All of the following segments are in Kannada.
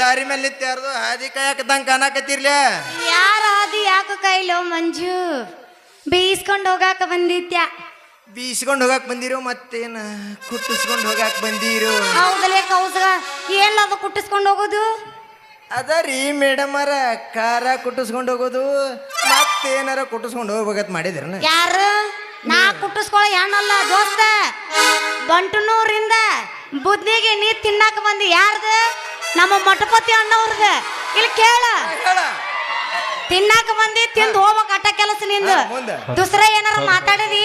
ದಾರಿ ಮೇಲೆ ನಿತ್ಯಾರ್ದು ಹಾದಿ ಕಾಯಕದಂಗ ಕಾಣಕತ್ತಿರ್ಲಿ? ಯಾರ ಹಾದಿ ಯಾಕ ಕೈಲೋ ಮಂಜು? ಬೀಸ್ಕೊಂಡು ಹೋಗಾಕ ಬಂದಿತ್ಯ. ಬೀಸ್ಕೊಂಡು ಹೋಗಾಕ ಬಂದಿರೋ ಮತ್ತೇನ ಕುಟ್ಟಿಸ್ಕೊಂಡು ಹೋಗಾಕ ಬಂದಿರೋ? ಹೌದಲೇ ಕೌಸಗ ಅದು ಕುಟ್ಟಿಸ್ಕೊಂಡು ಹೋಗೋದು? ಅದ ರೀ ಮೇಡಮ್ ಅರ ಕಾರ ಕುಟ್ಟಿಸ್ಕೊಂಡು ಹೋಗೋದು ಮತ್ತೇನಾರ ಕುಟ್ಟಿಸ್ಕೊಂಡು ಹೋಗ್ಬೇಕಂತ ಮಾಡಿದ್ರನ ಯಾರು? ನಾ ಕುಟ್ಟಿಸ್ಕೊಳ್ಳೋ ಹೆಣ್ಣಲ್ಲ ದೋಸ್ತ. ಬಂಟನೂರಿಂದ ಬುದ್ಧಿಗೆ ನೀ ತಿನ್ನಾಕ ಬಂದಿ ಯಾರ್ದು? ನಮ್ಮ ಮಠಪತಿ ಅಣ್ಣವ್ರದ. ಇಲ್ಲಿ ಕೇಳ. ತಿನ್ನಾಕ ಬಂದಿ ತಿಂದು ಹೋಗ್ಬೇಕು ಅಟ್ಟ ಕೆಲಸ ನಿಂದು. ದುಸರ ಏನಾರ ಮಾತಾಡಿದಿ?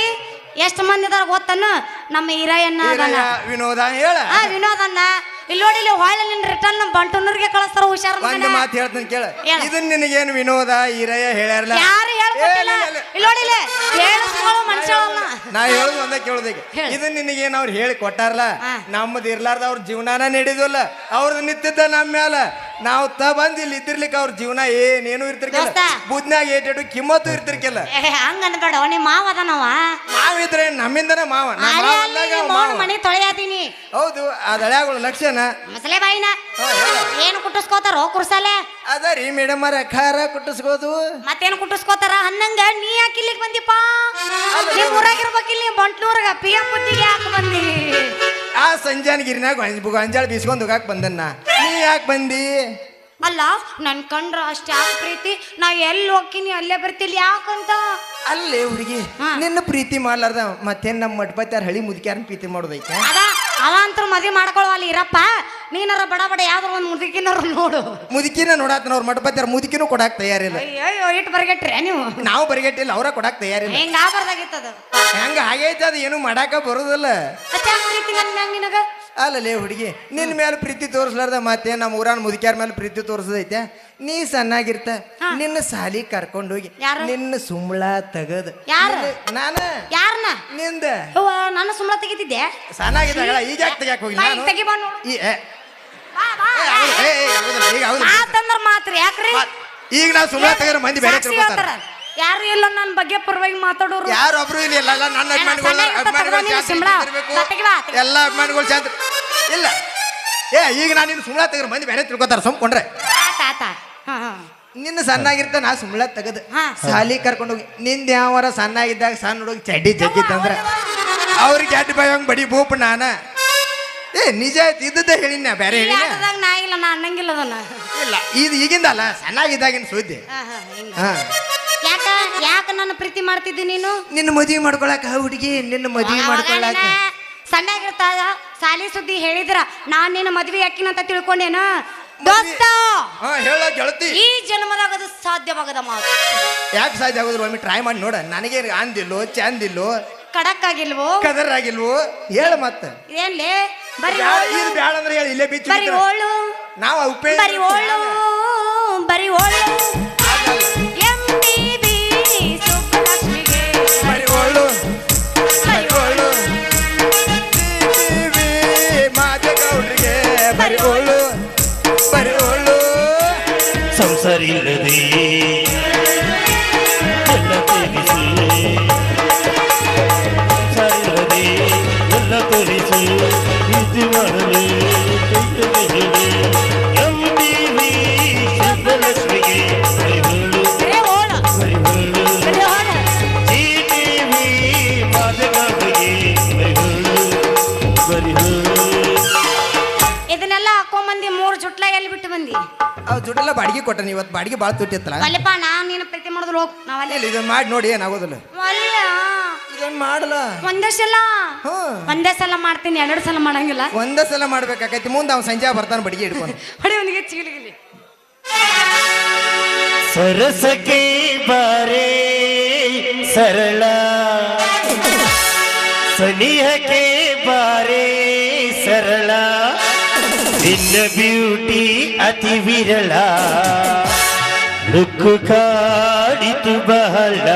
ಎಷ್ಟು ಮಂದಿ ಇದಾರ ಗೊತ್ತನು ನಮ್ಮ ಹಿರಯ್ಯನ ಅದಾನ ವಿನೋದ ಹೇಳ. ಆ ವಿನೋದನ್ನ ಇಲ್ಲಿ ನೋಡಿ ಇಲ್ಲಿ ಹೊಳ್ಳಿ ನಿನ್ ರಿಟರ್ನ್ ನಮ್ಮ ಬಂಟನೂರಿಗೆ ಕಳಿಸ್ತಾರ ಹುಷಾರ್ ಒಂದು ಮಾತು ಹೇಳ್ತೀನಿ ಕೇಳ. ಇದನ್ನ ನಿನಗೇನು ವಿನೋದ ಹೀರಯ್ಯ ಹೇಳ್ಯಾರಲ್ಲ? ಯಾರು ಇಲ್ಲ, ಮನುಷ್ಯಳಲ್ಲ ನಾ ಹೇಳುದು ಒಂದೇ ಕೇಳೋದೀಗ ಇದು ನಿನಗೆ ನಿನಗೇನು ಅವ್ರು ಹೇಳಿ ಕೊಟ್ಟಾರಲ್ಲ? ನಮ್ದು ನಮ್ಮದು ಇರ್ಲಾರ್ದ ಅವ್ರ ಜೀವನಾನ ನಡೆಯೋದಿಲ್ಲ ಅವ್ರದ್ದು ನಿಂತಿದ್ದ ನಮ್ಮ ಮ್ಯಾಲ ನಾವು ತ ಬಂದು ಇಲ್ಲಿ ಇದ್ದಿರ್ಲಿಕ್ಕೆ ಅವ್ರ ಜೀವನ ಏನೇನು ಇರ್ತಿರ್ಕಿಲ್ಲ ದೋಸ್ತ. ಬುದ್ನಾಗ ಏಟೇಟು ಕಿಮ್ಮತ್ತು ಇರ್ತಿರ್ಕಿಲ್ಲ ಏ ಹಂಗ ಅನ್ಬೇಡ ನಿಮ್ಮ ಮಾವ ಅದನವ. ನಾವಿದ್ರೆ ನಮ್ಮಿಂದನೇ ಮಾವ ನಮ್ಮ ಅಲ್ಲೇ ಮಾವ ಅಲ್ಲಿ ಅಂದಾಗ ನಿಮ್ಮ ಮಾವ. ಮನೆ ತೊಳೆಯಾತೀನಿ. ಹೌದು ಆ ದಳ್ಯಾಗಳ ಲಕ್ಷಣ. ಮಸಲೆ ಬಾಯಿನ. ಏನು ಕುಟ್ಟಿಸ್ಕೋತಾರೋ ಕುರ್ಸಾಲೆ? ಅದ ರೀ ಮೇಡಮ್ ಅವ್ರ ಖಾರ ಕುಟ್ಟಿಸ್ಕೋದು ಮತ್ತೇನು ಕುಟ್ಟಿಸ್ಕೋತಾರ ಹನ್ನಂಗ ನೀ ಯಾಕೆ ಇಲ್ಲಿಗೆ ಬಂದಿಪ್ಪ? ನಿಮ್ ಊರಾಗಿರ್ಬೇಕಿಲ್ಲ ನೀ ಬಂಟ್ಲೂರಾಗ. ಪಿ ಎಂ ಬುದ್ಧಿಗೆ ಯಾಕೆ ಬಂದಿ? ಆ ಸಂಜಾನ್ ಗಿರಿನಾಗ ಗೊಂಜಾಳ ಬೀಸ್ಕೊಂಡು ಹೋಗಾಕ್ ಬಂದನ್ನ. ನೀ ಯಾಕೆ ಬಂದಿ? ಅಲ್ಲ ನನ್ ಕಂಡ್ರ ಅಷ್ಟೇ ಯಾಕೆ ಪ್ರೀತಿ? ನಾ ಎಲ್ಲಿ ಹೋಗ್ತೀನಿ ಅಲ್ಲೇ ಬರ್ತಿಲ್ಲ ಯಾಕಂತ? ಅಲ್ಲೇ ಹುಡುಗಿ ನಿನ್ನ ಪ್ರೀತಿ ಮಾಡ್ಲಾರ್ದ ಮತ್ತೇನ್ ನಮ್ಮ ಮಟ್ಪತ್ತಾರ ಹಳಿ ಮುದುಕ್ಯಾರನ್ ಪ್ರೀತಿ ಮಾಡೋದೈತೆ? ಅದ ಅವ ಅಂತೂ ಮದ್ವೆ ಮಾಡ್ಕೊಳವಲ್ಲ ಇರಪ್ಪ. ನೀನಾರ ಬಡ ಬಡ ಯಾವ್ದಾರ ಒಂದು ಮುದುಕಿನಾರ ನೋಡು. ಮುದುಕಿನ ನೋಡಾತನ ಅವ್ರ ಮಟ್ಪತ್ಯಾರ ಮುದುಕಿನೂ ಕೊಡಾಕ್ ತಯಾರಿಲ್ಲ. ಅಯ್ಯೋ ಇಟ್ಟು ಬರ್ಗೆಟ್ರೆ ನೀವು. ನಾವು ಬರ್ಗೆಟ್ಟಿಲ್ಲ ಅವ್ರ ಕೊಡಾಕ್ ತಯಾರಿಲ್ಲ. ಹೆಂಗ ಬರ್ದಾಗಿತ್ತದ ಹೆಂಗ ಆಗೈತೆ ಅದು ಏನು ಮಾಡಾಕ ಬರೋದಿಲ್ಲ. ನಿನಗ? ಅಲ್ಲಲೇ ಹುಡುಗಿ ನಿನ್ನ ಮೇಲೆ ಪ್ರೀತಿ ತೋರಿಸ್ಲಾರ್ದ ಮತ್ತೆ ನಮ್ಮ ಊರಾನ್ ಮುದುಕ್ಯಾರ ಮೇಲೆ ಪ್ರೀತಿ ತೋರಿಸದೈತೆ. ನೀ ಸಣ್ಣಾಗಿರ್ತ ನಿನ್ನ ಸಾಲಿ ಕರ್ಕೊಂಡೋಗಿ ಹೋಗಿ ನಿನ್ನ ಸುಮ್ಳ ತಗದ್. ಯಾರು? ನಾನು ನಾನ? ಯಾರನ್ನ ನಿಂದ. ನನ್ನ ಸುಮ್ಮಳ ತೆಗಿತಿದ್ದೆ. ಸಣ್ಣಾಗಿದ್ದಾಗಳ ಈಗ ಯಾಕೆ ತೆಗ್ಯಾಕ ಹೋಗಿ ನಾನು? ಈಗ ತೆಗಿ ಬಾ ನೋಡು. ಏ, ಬಾ, ಬಾ. ಏ, ಹೌದು, ಏ, ಏ, ಹೌದಲ್ಲ, ಈಗ ಹೌದು. ಮಾತಂದ್ರ ಮಾತ್ರ ಯಾಕ್ರಿ? ಈಗ ನಾವು ಸುಮ್ಮನೆ ತೆಗೆದ್ರೆ ಮಂದಿ ಬೇರೆ ತಿಳ್ಕೊತಾರ. ಯಾರು ಇಲ್ಲ ನನ್ನ ಬಗ್ಗೆ ಪರವಾಗಿ ಮಾತಾಡೋರು? ಯಾರು ಒಬ್ರು ಇಲ್ಲ ಇಲ್ಲ ಎಲ್ಲ ನನ್ನ ಅಭಿಮಾನಿಗಳು ಅಭಿಮಾನಿಗಳು. ಎಲ್ಲ ಅಭಿಮಾನಿಗಳು ಚಂದ್ರ ಇಲ್ಲ. ಏ ಈಗ ನಾನು ನಿನ್ನ ಸುಮ್ಮನೆ ತೆಗೆದ್ರೆ ಮಂದಿ ಬೇರೆ ತಿಳ್ಕೊತಾರ ಸುಮ್ಕೊಂಡ್ರೆ. ಆತ ಆತ ಹಾ ಹಾ. ನಿನ್ನ ಸಣ್ಣಾಗಿರ್ತ ನಾ ಸುಮ್ಮನೆ ತೆಗದ್ ಹಾ. ಸಾಲಿ ಕರ್ಕೊಂಡೋಗಿ ನಿಂದ ಯಾವರ ಸಣ್ಣಾಗಿದ್ದಾಗ ಸಣ್ಣ ಹುಡುಗಿ ಚಡ್ಡಿ ಜಗ್ಗಿತ್ತಂದ್ರ ಅವ್ರಿಗೆ ಅಡ್ಡಿ ಬಾಯಂಗ್ ಬಡಿ ಬೂಪ್ ನಾನ? ಏ ನಿಜ ಆಯ್ತು ಇದ್ದದ್ದೇ ಹೇಳಿನ ಬೇರೆ ಹೇಳಿನ ಆಟದಾಗ ನಾ ಇಲ್ಲ ನಾ ಅನ್ನಂಗಿಲ್ಲ ಅದನ್ನ. ಇಲ್ಲ ಇದು ಈಗಿಂದ ಅಲ್ಲ ಸಣ್ಣಾಗಿದ್ದಾಗಿನ ಸುದ್ದಿ. ಹಾ, ಹಾ, ಹಾ. ಯಾಕ ಯಾಕ ನನ್ನ ಪ್ರೀತಿ ಮಾಡ್ತಿದ್ದಿ ನೀನು? ನಿನ್ನ ಮದುವೆ ಮಾಡ್ಕೊಳಕ ಹುಡುಗಿ ನಿನ್ನ ಮದುವೆ ಮಾಡ್ಕೊಳಕ. ಸಣ್ಣಾಗಿರ್ತಾಗ ಸಾಲಿ ಸುದ್ದಿ ಹೇಳಿದ್ರ ನಾನ್ ನಿನ್ನ ಮದ್ವೆ ಯಾಕಿನಂತ ತಿಳ್ಕೊಂಡೇನ? ದೋಸ್ತ ಹಾ ಹೇಳ ಗೆಳತಿ. ಈ ಜನ್ಮದಾಗ ಅದು ಸಾಧ್ಯವಾಗದ ಮಾತು. ಯಾಕೆ ಸಾಧ್ಯ ಆಗೋದ್ರು ಒಮ್ಮೆ ಟ್ರೈ ಮಾಡಿ ನೋಡ. ನನಗೆ ಅಂದಿಲ್ಲೋ ಚಂದಿಲ್ಲೋ ಕಡಕ್ ಆಗಿಲ್ವೋ ಕದರ್ ಆಗಿಲ್ವೋ ಹೇಳ ಮತ್ತ. ಏನ್ಲೇ ಬರಿ ಬ್ಯಾಡ, ಇದು ಬ್ಯಾಡ ಅಂದ್ರೆ ಹೇಳಿ ಇಲ್ಲೇ ಬಿಚ್ಚು ಬರಿ ಓಳು ನಾವು ಉಪೇ ಬರಿ ಓಳು ಬರಿ ಓಳು ಇದನ್ನೆಲ್ಲ ಹಾಕೊಂಬಂದಿ ಮೂರು ಜುಟ್ಲ ಎಲ್ಲಿ ಬಿಟ್ಟು ಬಂದಿ? ಅವ್ ದುಡ್ಡೆಲ್ಲ ಬಾಡಿಗೆ ಕೊಟ್ಟನ ಇವತ್ತು ಬಾಡಿಗೆ ಭಾಳ ತುಟ್ಟಿತ್ತಲ್ಲ ಅಲ್ಲಪ್ಪ ನಾನು ನೀನು ಪ್ರತಿ ಮಾಡಿದ್ರು ಹೋಗ್ ನಾವಲ್ಲಿ ಇಲ್ಲ ಇದನ್ನ ಮಾಡಿ ನೋಡಿ ಏನಾಗೋದಿಲ್ಲ ಅಲ್ಲ. ಇದನ್ನ ಮಾಡಲ್ಲ. ಒಂದೇ ಸಲ? ಒಂದೇ ಸಲ ಮಾಡ್ತೀನಿ ಎರಡು ಸಲ ಮಾಡಂಗಿಲ್ಲ. ಒಂದೇ ಸಲ ಮಾಡ್ಬೇಕಾಕೈತಿ ಮುಂದೆ ಅವ್ನು ಸಂಜೆ ಬರ್ತಾನೆ ಬಡಿಗೆ ಹಿಡ್ಕೊಂಡು. ಹೊಡಿ ಅವನಿಗೆ ಚೀಲಿಗಿಲಿ ಸರಸಕ್ಕೆ ಬಾರೆ ಸರಳ ಸನಿಹಕ್ಕೆ ಬಾರೆ ಸರಳ ನಿನ್ನ ಬ್ಯೂಟಿ ಅತಿ ವಿರಳ ಲುಕ್ಕು ಕಾಡಿತು ಬಹಳ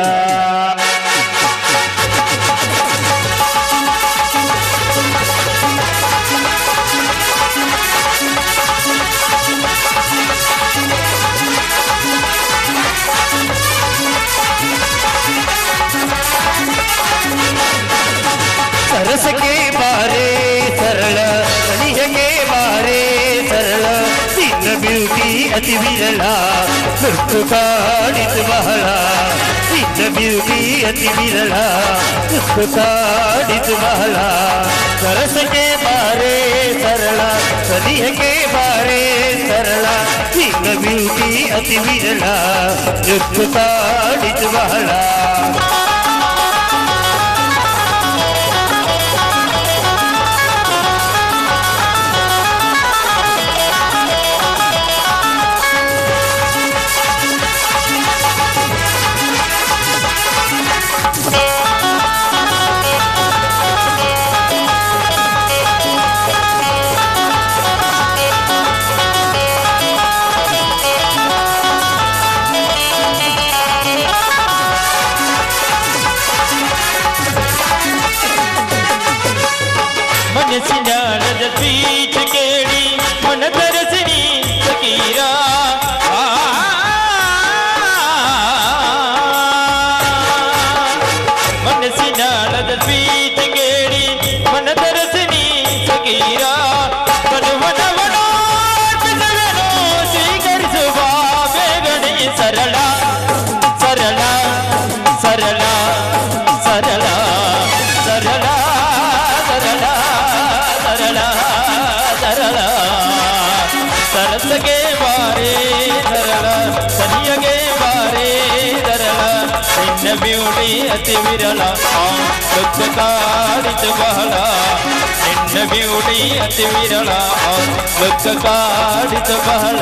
रस के बारे सरल कनिह के बारे सरल तीन ब्यूटी अति विरला नृत्य काणित बहला तीन ब्यूटी अति विरला नृत्य काणित बहला रस के बारे सरला कनिह के बारे सरला तीन ब्यूटी अति विरला नृत्य काणित बहला When you see the other सरस गे वारे धरला सनिय गे वारे धरला ನಿನ್ನ ಬ್ಯೂಟಿ ಅತಿ ವಿರಳ ಆ ಲುಕ್ಕಕಾರಿತ ಬಹಳ ನಿನ್ನ ಬ್ಯೂಟಿ ಅತಿ ವಿರಳ ಆ ಲುಕ್ಕಕಾರಿತ ಬಹಳ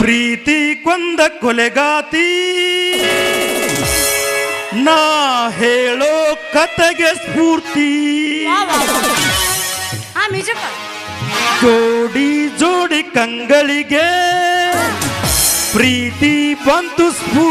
ಪ್ರೀತಿ ಕೊಂದ ಕೊಲೆಗಾತಿ ನಾ ಹೇಳೋ ಕತೆಗೆ ಸ್ಫೂರ್ತಿ ಹಾ ಮ್ಯೂಸಿಕ್ ಜೋಡಿ ಜೋಡಿ ಕಂಗಳಿಗೆ ಪ್ರೀತಿ ಬಂತು ಸ್ಫೂರ್ತಿ